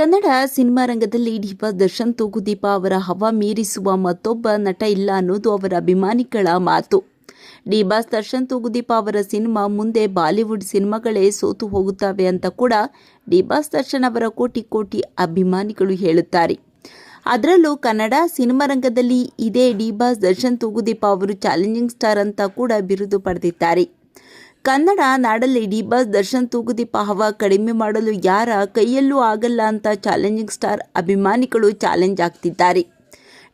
Kannada cinema ರಂಗದಲ್ಲಿ ಡಿಬಾ ದರ್ಶನ್ ತೂಗುದೀಪ ಅವರ ಹವಾ ಮೀರಿಸುವ ಮತ್ತೊಬ್ಬ ನಟ ಇಲ್ಲ ಅನ್ನೋದು ಅವರ ಅಭಿಮಾನಿಗಳ ಮಾತು. ಡಿಬಾಸ್ ದರ್ಶನ್ ತೂಗುದೀಪ ಅವರ ಸಿನಿಮಾ ಮುಂದೆ ಬಾಲಿವುಡ್ ಸಿನಿಮಾಗಳೇ ಸೋತು ಹೋಗುತ್ತವೆ ಅಂತ ಕೂಡ ಡಿಬಾಸ್ ದರ್ಶನ್ ಅವರ ಕೋಟಿ ಕೋಟಿ ಅಭಿಮಾನಿಗಳು ಹೇಳುತ್ತಾರೆ. ಅದರಲ್ಲೂ ಕನ್ನಡ ಸಿನಿಮಾ ರಂಗದಲ್ಲಿ ಇದೇ ಡಿಬಾಸ್ ದರ್ಶನ್ ತೂಗುದೀಪ ಅವರು ಚಾಲೆಂಜಿಂಗ್ ಸ್ಟಾರ್ ಅಂತ ಕೂಡ ಬಿರುದು ಪಡೆದಿದ್ದಾರೆ. ಕನ್ನಡ ನಾಡಲ್ಲಿ ಡಿಬಾಸ್ ದರ್ಶನ್ ತೂಗುದೀಪ ಹವ ಕಡಿಮೆ ಮಾಡಲು ಯಾರ ಕೈಯಲ್ಲೂ ಆಗಲ್ಲ ಅಂತ ಚಾಲೆಂಜಿಂಗ್ ಸ್ಟಾರ್ ಅಭಿಮಾನಿಗಳು ಚಾಲೆಂಜ್ ಆಗ್ತಿದ್ದಾರೆ.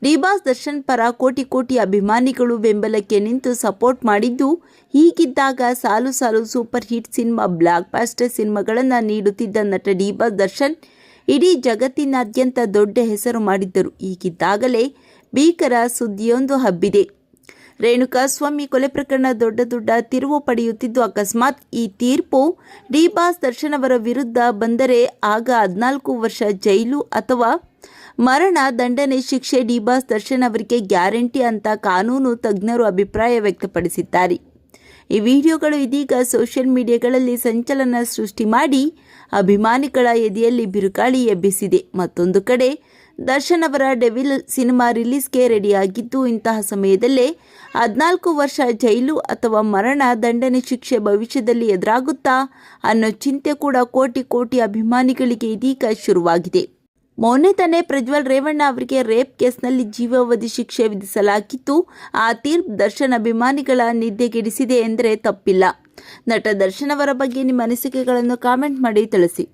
ಡಿಬಾಸ್ ದರ್ಶನ್ ಪರ ಕೋಟಿ ಕೋಟಿ ಅಭಿಮಾನಿಗಳು ಬೆಂಬಲಕ್ಕೆ ನಿಂತು ಸಪೋರ್ಟ್ ಮಾಡಿದ್ದು ಹೀಗಿದ್ದಾಗ ಸಾಲು ಸಾಲು super hit cinema blockbuster ಸಿನಿಮಾಗಳನ್ನು ನೀಡುತ್ತಿದ್ದ ನಟ ಡಿಬಾಸ್ ದರ್ಶನ್ ಇಡೀ ಜಗತ್ತಿನಾದ್ಯಂತ ದೊಡ್ಡ ಹೆಸರು ಮಾಡಿದ್ದರು. ಹೀಗಿದ್ದಾಗಲೇ ಭೀಕರ ಸುದ್ದಿಯೊಂದು ಹಬ್ಬಿದೆ. ರೇಣುಕಾಸ್ವಾಮಿ ಕೊಲೆ ಪ್ರಕರಣ ದೊಡ್ಡ ದೊಡ್ಡ ತಿರುವು ಪಡೆಯುತ್ತಿದ್ದು ಅಕಸ್ಮಾತ್ ಈ ತೀರ್ಪು ಡಿಬಾಸ್ ದರ್ಶನ್ ಅವರ ವಿರುದ್ಧ ಬಂದರೆ ಆಗ ಹದಿನಾಲ್ಕು ವರ್ಷ ಜೈಲು ಅಥವಾ ಮರಣ ದಂಡನೆ ಶಿಕ್ಷೆ ಡಿಬಾಸ್ ದರ್ಶನ್ ಅವರಿಗೆ ಗ್ಯಾರಂಟಿ ಅಂತ ಕಾನೂನು ತಜ್ಞರು ಅಭಿಪ್ರಾಯ ವ್ಯಕ್ತಪಡಿಸಿದ್ದಾರೆ. ಈ ವಿಡಿಯೋಗಳು ಇದೀಗ ಸೋಷಿಯಲ್ ಮೀಡಿಯಾಗಳಲ್ಲಿ ಸಂಚಲನ ಸೃಷ್ಟಿ ಮಾಡಿ ಅಭಿಮಾನಿಗಳ ಎದೆಯಲ್ಲಿ ಬಿರುಗಾಳಿ ಎಬ್ಬಿಸಿದೆ. ಮತ್ತೊಂದು ಕಡೆ ದರ್ಶನ್ ಅವರ ಡೆವಿಲ್ ಸಿನಿಮಾ ರಿಲೀಸ್ಗೆ ರೆಡಿಯಾಗಿದ್ದು, ಇಂತಹ ಸಮಯದಲ್ಲೇ ಹದಿನಾಲ್ಕು ವರ್ಷ ಜೈಲು ಅಥವಾ ಮರಣ ದಂಡನೆ ಶಿಕ್ಷೆ ಭವಿಷ್ಯದಲ್ಲಿ ಎದುರಾಗುತ್ತಾ ಅನ್ನೋ ಚಿಂತೆ ಕೂಡ ಕೋಟಿ ಕೋಟಿ ಅಭಿಮಾನಿಗಳಿಗೆ ಇದೀಗ ಶುರುವಾಗಿದೆ. ಮೊನ್ನೆ ತಾನೇ ಪ್ರಜ್ವಲ್ ರೇವಣ್ಣ ಅವರಿಗೆ ರೇಪ್ ಕೇಸ್ನಲ್ಲಿ ಜೀವಾವಧಿ ಶಿಕ್ಷೆ ವಿಧಿಸಲಾಗಿತ್ತು. ಆ ತೀರ್ಪು ದರ್ಶನ್ ಅಭಿಮಾನಿಗಳ ನಿದ್ದೆಗೆಡಿಸಿದೆ ಎಂದರೆ ತಪ್ಪಿಲ್ಲ. ನಟ ದರ್ಶನ್ ಅವರ ಬಗ್ಗೆ ನಿಮ್ಮ ಅನಿಸಿಕೆಗಳನ್ನು ಕಾಮೆಂಟ್ ಮಾಡಿ ತಿಳಿಸಿ.